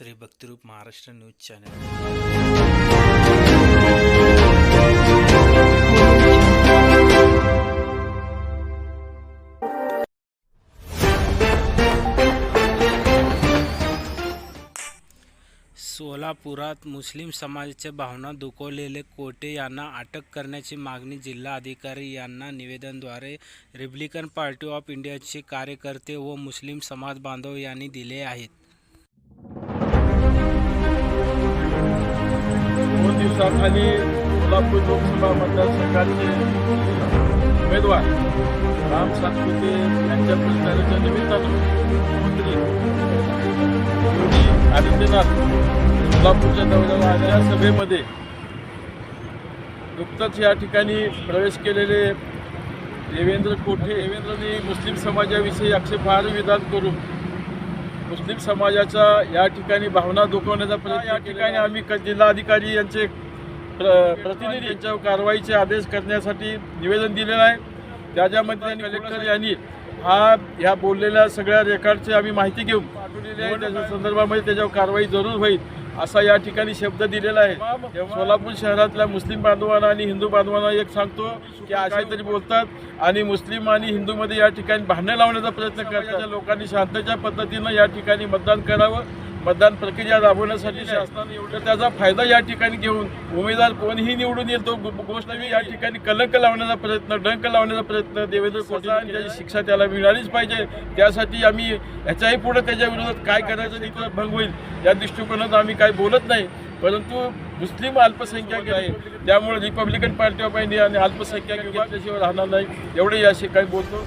Shri Bhaktirup Maharashtra news channel. सोलापुरात मुस्लिम समाजाच्या भावना दुखवलेले कोटे यांना अटक करण्याची मागणी जिल्हा अधिकारी यांना निवेदनद्वारे रिपब्लिकन पार्टी ऑफ इंडियाचे कार्यकर्ते व मुस्लिम समाज बांधव यांनी दिले आहेत. दिवसाखाली सोलापूर लोकसभा मतदारसंघाचे उमेदवार राम सातपुते यांच्या प्रचाराच्या निमित्तानं मुख्यमंत्री योगी आदित्यनाथ सोलापूरच्या दौऱ्यावर आलेल्या सभेमध्ये नुकतंच या ठिकाणी प्रवेश केलेले देवेंद्र कोठे देवेंद्रनी मुस्लिम समाजाविषयी आक्षेपार्ह विधान करून मुस्लिम समाजाच्या या ठिकाणी भावना दुखवण्याचा प्रयत्न या ठिकाणी आम्ही क- जिल्हाधिकारी यांचे प्र प्रतिनिधी यांच्यावर कारवाईचे आदेश करण्यासाठी निवेदन दिलेलं आहे. त्याच्यामध्ये त्यांनी कलेक्टर यांनी हा ह्या बोललेल्या सगळ्या रेकॉर्डची आम्ही माहिती घेऊन पाठवलेली आहे. त्याच्या संदर्भामध्ये त्याच्यावर कारवाई जरूर होईल असा या ठिकाणी शब्द दिलेला आहे. सोलापूर शहरातल्या मुस्लिम बांधवांना आणि हिंदू बांधवांना एक सांगतो की असे तरी बोलतात आणि मुस्लिम आणि हिंदूमध्ये या ठिकाणी भांडणं लावण्याचा प्रयत्न करतात. लोकांनी शांततेच्या पद्धतीनं या ठिकाणी मतदान करावं. मतदान प्रक्रिया राबवण्यासाठी शासनाने एवढं त्याचा फायदा या ठिकाणी घेऊन उमेदवार कोणीही निवडून येतो गो- गोष्ट या ठिकाणी कलंक लावण्याचा प्रयत्न डंक लावण्याचा प्रयत्न देवेंद्र कोटा आणि त्याची शिक्षा त्याला मिळालीच पाहिजे. त्यासाठी आम्ही याच्याही पुढे त्याच्या विरोधात काय करायचं तिथं भंग होईल. या दृष्टिकोनात आम्ही काही बोलत नाही परंतु मुस्लिम अल्पसंख्याक आहे. त्यामुळे रिपब्लिकन पार्टी ऑफ इंडिया आणि अल्पसंख्याक राहणार नाही. एवढे याशी काही बोलतो.